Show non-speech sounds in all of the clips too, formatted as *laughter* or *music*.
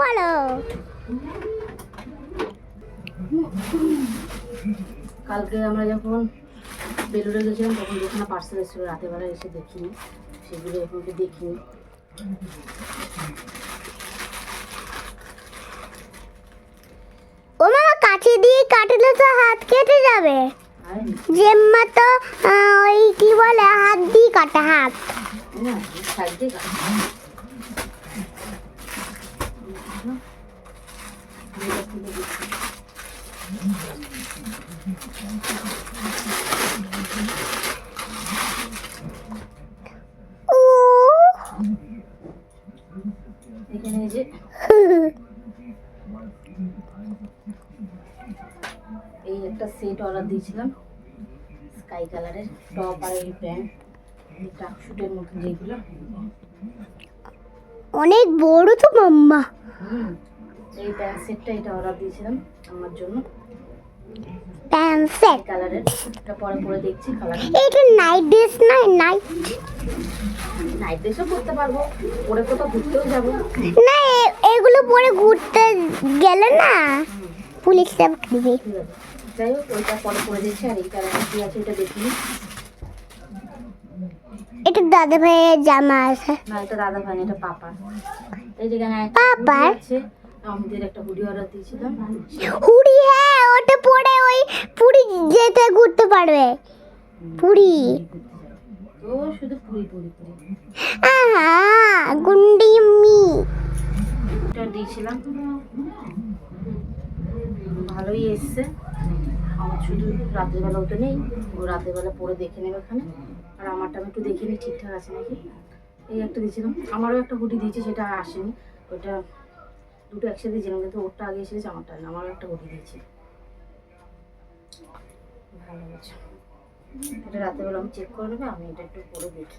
বলো। কালকে আমরা যখন বেলুড়ে গেছিলাম তখন যেখানে পার্সেল এসেছিল রাতের বেলা এসে দেখিনি। সেগুলো এখন দেখিনি। ও মামা কাঠি দিয়ে কাটলে তো হাত কেটে যাবে। জেম্মা তো ওই কি বলে হাত দিয়ে কাটে হাত। না সাইডে ও এখানে এই যে এই একটা সেট অর্ডার দিয়েছিলাম স্কাই কালারের টপ আর এই প্যান্ট ট্রাক শুটের মতো যেগুলো। অনেক বড় তো মাম্মা। এই প্যান্ট সেটটা এটা অর্ডার দিয়েছিলাম আমার জন্য। প্যান্ট সেট কালারের এটা পরে পরে দেখছি কালার এটা নাইট ড্রেস না নাইট নাইট ড্রেসও পরতে পারব পরে কোথাও ঘুরতেও যাব। না এগুলো পরে ঘুরতে গেলে না পুলিশ সব দিবে যাই হোক ওইটা পরে পরে দেখছি আর এই কালারটা কি আছে এটা দাদা ভাইয়ের জামা আছে। না এটা দাদা ভাই এটা পাপার। এই যেখানে পাপার? আছে আমাদের একটা হুডি অর্ডার দিয়েছিলাম। হুড়ি হ্যাঁ ওটা পরে ওই পুরী যেতে ঘুরতে পারবে। পুরী। তো শুধু পুরি পুরি পুরি। আহা গুন্ডি মি। এটা দিয়েছিলাম। ভালোই এসছে। আমার শুধু রাতের বেলাও তো নেই ও রাতের বেলা পরে দেখে নেবে এখানে আর আমারটা আমি একটু দেখে নিই ঠিকঠাক আছে নাকি? এই একটা দিয়েছিলাম। আমারও একটা হুডি দিয়েছে সেটা আসেনি। ওটা দুটো একসাথে দিয়েছিলাম কিন্তু ওরটা আগে এসেছে, আমারটা আমার একটা হুডি দিয়েছে। ভালো হয়েছে। এটা রাতের বেলা আমি চেক করে নেব, আমি এটা একটু পরে দেখি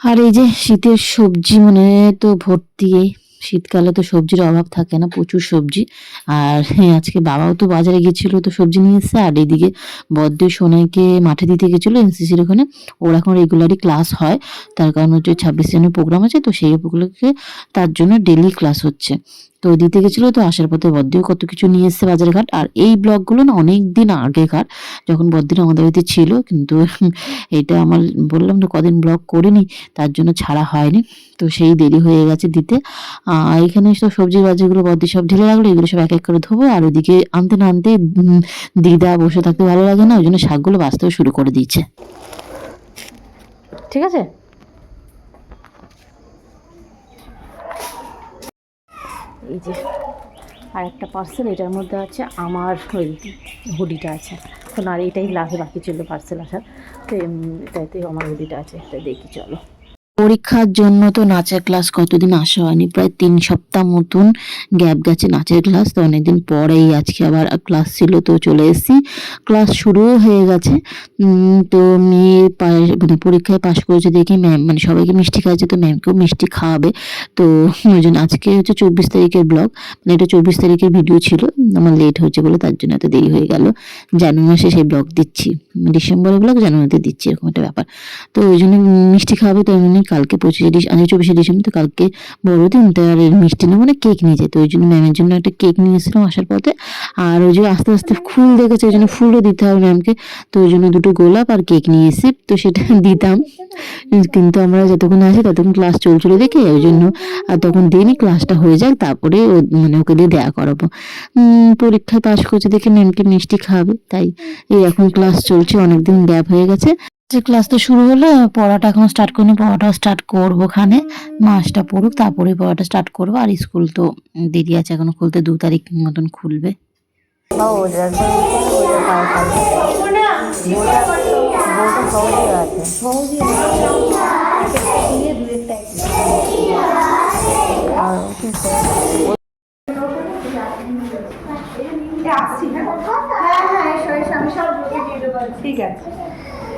আর এই যে শীতের সবজি মানে তো ভর্তি শীতকালে তো সবজির অভাব থাকে না প্রচুর সবজি। আর হ্যাঁ, আজকে বাবাও তো বাজারে গেছিল তো সবজি নিয়ে এসছে আর এইদিকে বদ্য সোনাইকে মাঠে দিতে গেছিল এনসিসির ওখানে। ওর এখন রেগুলারই ক্লাস হয় তার কারণ হচ্ছে ছাব্বিশ জনের প্রোগ্রাম আছে তো সেই উপলক্ষে তার জন্য ডেলি ক্লাস হচ্ছে। তো দিতে গেছিল তো আসার পথে বদ্দিও কত কিছু নিয়ে এসছে বাজার ঘাট আর এই ব্লগগুলো না অনেক দিন আগেকার যখন বদ্দিন আমাদের বাড়িতে ছিল, কিন্তু *laughs* এটা আমার বললাম তো কদিন ব্লগ করিনি, তার জন্য ছাড়া হয়নি। তো সেই দেরি হয়ে গেছে দিতে। এখানে সব সবজির বাজারগুলো বদ্দি সব ঢেলে রাখল, এগুলো সব এক এক করে ধোবো। আর ওদিকে আনতে না আনতে দিদা বসে থাকতে ভালো লাগে না, ওই জন্য শাকগুলো বাঁচতেও শুরু করে দিয়েছে। ঠিক আছে? এই যে আর একটা পার্সেল এটার মধ্যে আছে আমার ওই হুডিটা আছে। এখন আর এটাই লাগে বাকি ছিল পার্সেল আসার। তো এটাতে আমার হুডিটা আছে এটা দেখি, চলো। পরীক্ষার জন্য তো নাচের ক্লাস কতদিন আসা হয়নি? প্রায় তিন সপ্তাহ মতন গ্যাপ গেছে নাচের ক্লাস তো অনেকদিন পরেই আজকে আবার ক্লাস ছিল, তো চলে এসেছি। ক্লাস শুরুও হয়ে গেছে। তো মেয়ে মানে পরীক্ষায় পাশ করেছে দেখে ম্যাম মানে সবাইকে মিষ্টি খাওয়াচ্ছে, তো ম্যামকেও মিষ্টি খাওয়াবে। তো *laughs* ওই জন্য আজকে হচ্ছে চব্বিশ তারিখের ব্লগ মানে এটা চব্বিশ তারিখের ভিডিও ছিল। আমার লেট হয়েছে বলে তার জন্য এত দেরি হয়ে গেল। জানুয়ারি মাসে সেই ব্লগ দিচ্ছি। ডিসেম্বরের ব্লগ জানুয়ারিতে দিচ্ছি, এরকম একটা ব্যাপার। তো ওই জন্য মিষ্টি খাওয়াবে তো এমনি কালকে পঁচিশে ডিস আজ চব্বিশে ডিসেম্বর, তো কালকে বড়দিন, তো আর মিষ্টি না মানে কেক নিয়ে যেত, ওই জন্য ম্যামের জন্য একটা কেক নিয়ে এসেছিলাম আসার পথে। আর ওই যে আস্তে আস্তে ফুল দেখেছে, ওই জন্য ফুলও দিতে হবে ম্যামকে তো ওই জন্য দুটো গোলাপ আর কেক নিয়ে এসে তো সেটা দিতাম। কিন্তু আমরা যতক্ষণ আসি ততক্ষণ ক্লাস চলছিল দেখে, ওই জন্য আর তখন দিনই ক্লাসটা হয়ে যাক, তারপরে ও- মানে ওকে দিয়ে দেয়া করাবো। পরীক্ষায় পাশ করছে দেখে ম্যামকে মিষ্টি খাওয়াবে, তাই এই এখন ক্লাস চলছে, অনেকদিন গ্যাপ হয়ে গেছে। যে ক্লাস তো শুরু হলো, পড়াটা এখন স্টার্ট করিনি, পড়াটা স্টার্ট করব ওখানে। মাসটা পড়ুক তারপরে পড়াটা স্টার্ট করব। আর স্কুল তো দেরি আছে, এখনও খুলতে দু তারিখ মতন খুলবে। ঠিক আছে।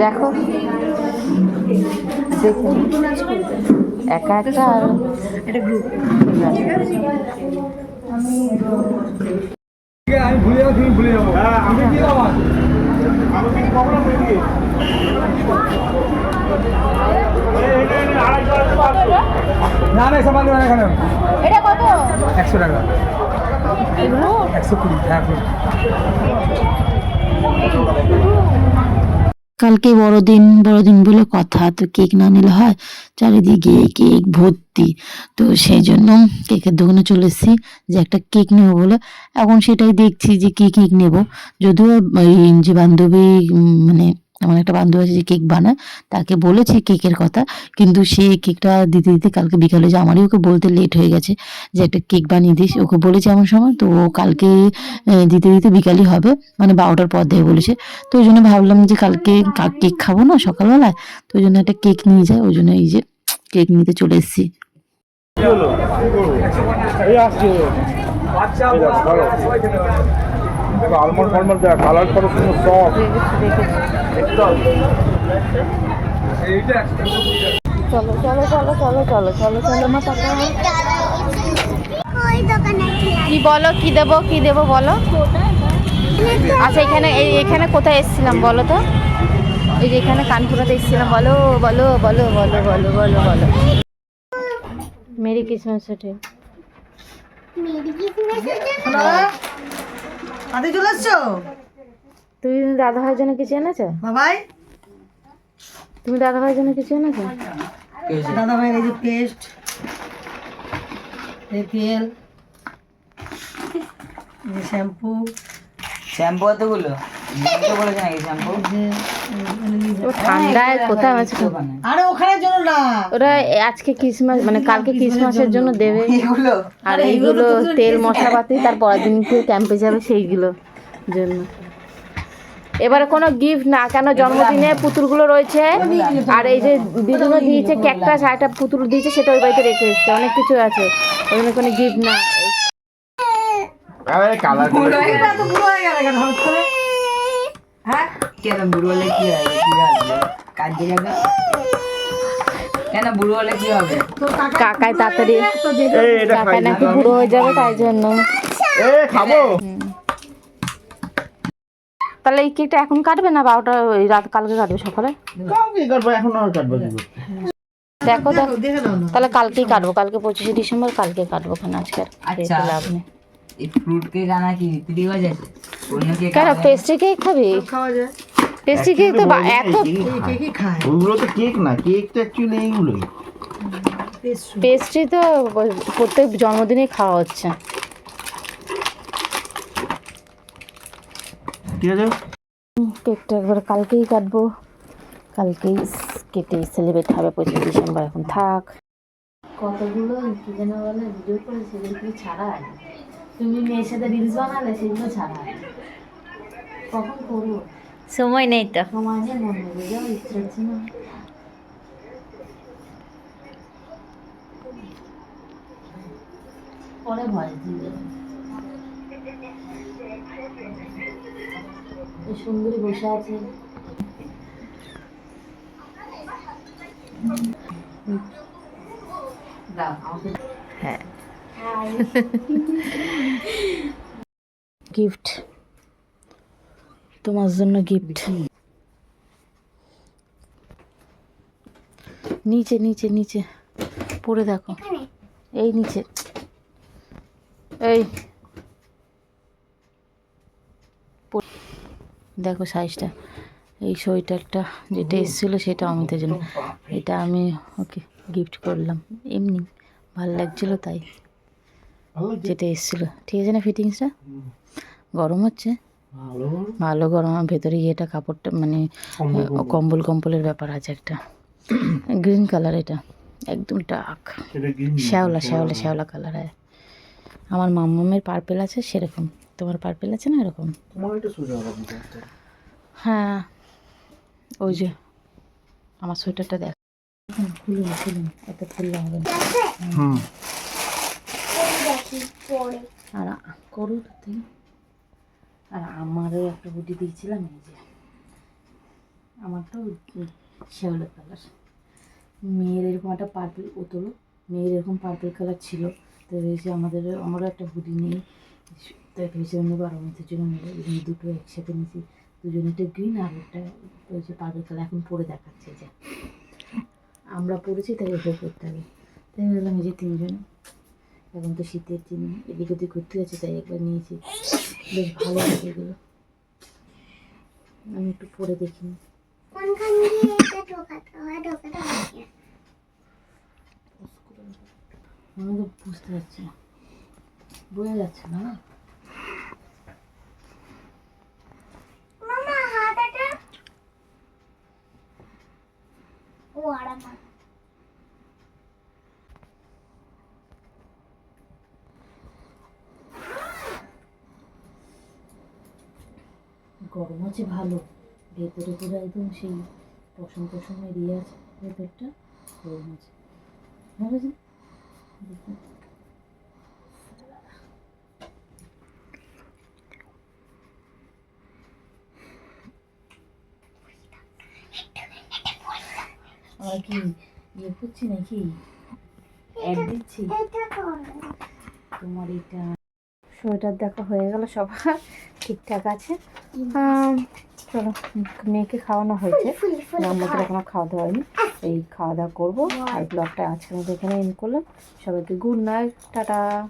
দেখো। দেখো একা একা আর এটা গ্রুপ আমি ভুলে যাব তুমি ভুলে যাব আমি কি না না সমান দেবেন এখানে। এটা কত? একশো টাকা। একশো কুড়ি। হ্যাঁ কুড়ি। কালকে বড়দিন বড়দিন বলে কথা, তো কেক না নিলে হয় চারিদিকে কেক ভর্তি। তো সেই জন্য কেকের দোকানে চলে এসেছি যে একটা কেক নেব বলে। এখন সেটাই দেখছি যে কি কেক নেব। যদিও যে বান্ধবী মানে আমার একটা বান্ধবী আছে যে কেক বানায়, তাকে বলেছি কেকের কথা, কিন্তু সে কেকটা দিতে দিতে কালকে বিকালে যে আমারই ওকে বলতে লেট হয়ে গেছে যে একটা কেক বানিয়ে দিস, ওকে বলেছি এমন সময়, তো ও কালকে দিতে দিতে বিকালই হবে মানে বারোটার পর দেবে বলেছে, তো ওই জন্য ভাবলাম যে কালকে কেক খাব না সকালবেলায়, তো ওই জন্য একটা কেক নিয়ে যায়, ওই জন্য এই যে কেক নিতে চলে এসেছি। বাচ্চা আলমন্ড ফালমন্ড দেখ কালার কত সুন্দর সফট চলো চলো চলো চলো চলো চলো চলো মা টাকা কি বলো কি দেবো কি দেবো বলো? আচ্ছা এখানে এই এখানে কোথায় এসেছিলাম বলো তো? এই যে এখানে কানপুরাতে এসেছিলাম। বলো বলো বলো বলো বলো বলো বলো। মেরি ক্রিসমাস সেটে মেরি কিসমিসের হাতে চলে এসছো তুমি দাদা ভাইয়ের জন্য কিছু এনেছো? বাবাই? তুমি দাদা ভাইয়ের জন্য কিছু এনেছো? দাদা ভাই এই যে পেস্ট এই তেল শ্যাম্পু। শ্যাম্পু এতগুলো? তো বলেছে নাকি শ্যাম্পু? ঠান্ডায় কোথায় আছে? আরে ওখানে জন্য না। ওরা আজকে ক্রিসমাস মানে কালকে ক্রিসমাসের জন্য। দেবে। এগুলো? আর এইগুলো তেল মশলাপাতি তার পরের দিন থেকে ক্যাম্পে যাবে সেইগুলো জন্য। এবারে কোনো গিফট না কেন জন্মদিনে পুতুলগুলো রয়েছে? আর এই যে দিদিগুলো দিয়েছে ক্যাকটাস আর একটা পুতুল দিয়েছে সেটা ওই বাড়িতে রেখে এসছে। অনেক কিছু আছে। ওই জন্য কোনো গিফট না। কালার হয়ে? কেন বুড়ো হলে কি হবে? কি হবে? কাঁদতে যাবে কেন বুড়ো হলে কি হবে? কাকায় তাড়াতাড়ি। কাকায় নাকি বুড়ো হয়ে যাবে তাই জন্য। এ খাব। তাহলে এই কেকটা এখন কাটবে না বারোটা ওই রাত কালকে কাটবে সকালে? এখন কাটবো দেখো দেখো। দেখে নাও না। তাহলে কালকেই কাটবো কালকে পঁচিশে ডিসেম্বর কালকে কাটবো কেন আজকে আর আচ্ছা। লাভ নেই। এই ফ্রুট কেক আনা কি আছে অন্য কেক কেন পেস্ট্রি কেক খাবি? খাওয়া যায়। পেস্ট্রি কেক তো এত এই কে কি খায়। ওইগুলো তো কেক না কেক তো অ্যাকচুয়ালি এইগুলোই। পেস্ট্রি তো প্রত্যেক জন্মদিনেই খাওয়া হচ্ছে। ঠিক আছে কেকটা একবার কালকেই কাটবো। কালকেই কেটে সেলিব্রেট হবে পঁচিশে ডিসেম্বর এখন থাক। কতগুলো কি যেন বলে ভিডিও করে সেগুলো কি ছাড়ায় তুমি মেয়ের সাথে রিলস বানালে সেগুলো ছাড়ায় কখন করব? সময় নেই তো। সময় নেই মনে হবে যাও ইচ্ছে হচ্ছে না। পরে ভয় দিয়ে সুন্দরী বসে আছে। হ্যাঁ। *laughs* গিফট তোমার জন্য গিফট নিচে নিচে নিচে। পড়ে দেখো। এই নিচে। এই। দেখো সাইজটা এই সোয়েটারটা যেটা এসেছিল সেটা অমিতের জন্য। এটা আমি ওকে গিফট করলাম। এমনি। ভালো লাগছিল তাই। যেটা এসেছিল। ঠিক আছে না ফিটিংসটা গরম হচ্ছে। ভালো গরম? ভেতরে ইয়েটা কাপড়টা মানে কম্বল কম্বলের ব্যাপার আছে একটা। গ্রিন কালার এটা। একদম ডার্ক শ্যাওলা শ্যাওলা শ্যাওলা কালার হয়। আমার মাম্মামের পার্পেল আছে সেরকম। তোমার পার্পেল আছে না এরকম? হ্যাঁ। ওই যে আমার সোয়েটারটা দেখ। খুলুন খুলুন এত খুললে হবে হুম। আর করো তুই। আর আমারও একটা হুডি দিয়েছিলাম এই যে আমারটাও শ্যাওলা কালার। মেয়ের এরকম একটা পার্পল ও তোলো মেয়ের এরকম পার্পল কালার ছিল, তো ভেবেছি আমাদের, আমারও একটা হুডি নেই। তাই ভেবেছিলাম নেব আর আমাদের জন্য নেব এই দুটো একসাথে নিয়েছি দুজনেরটা গ্রিন আর একটা ওই যে পার্পল কালার এখন পরে দেখাচ্ছে যে। আমরা পড়েছি তাই ওটা করতে হবে। তাই বললাম এই যে তিনজন এখন তো শীতের দিন, এদিক ওদিক ঘুরতে যাচ্ছে, তাই একবার নিয়েছি। বেশ ভালো লাগে এগুলো। আমি একটু পরে তো বুঝতে পারছি বোঝা যাচ্ছে না। ও, আরাম গরম আছে ভালো। ভেতরে পুরো একদম সেই পশম পশম এরিয়ে আছে ভেতরটা গরম আছে ভালো কি ইয়ে করছি নাকি? দিচ্ছি। তোমার এটা সোয়েটার দেখা হয়ে গেল সবার, ঠিকঠাক আছে। চলো মেয়েকে খাওয়ানো হয়েছে। আমাদের এখনও খাওয়া দাওয়া হয়নি। এই খাওয়া দাওয়া করব। আর ব্লগটা আজকে আমাদের এখানে এন্ড করলাম। সবাইকে গুড নাইট টাটা।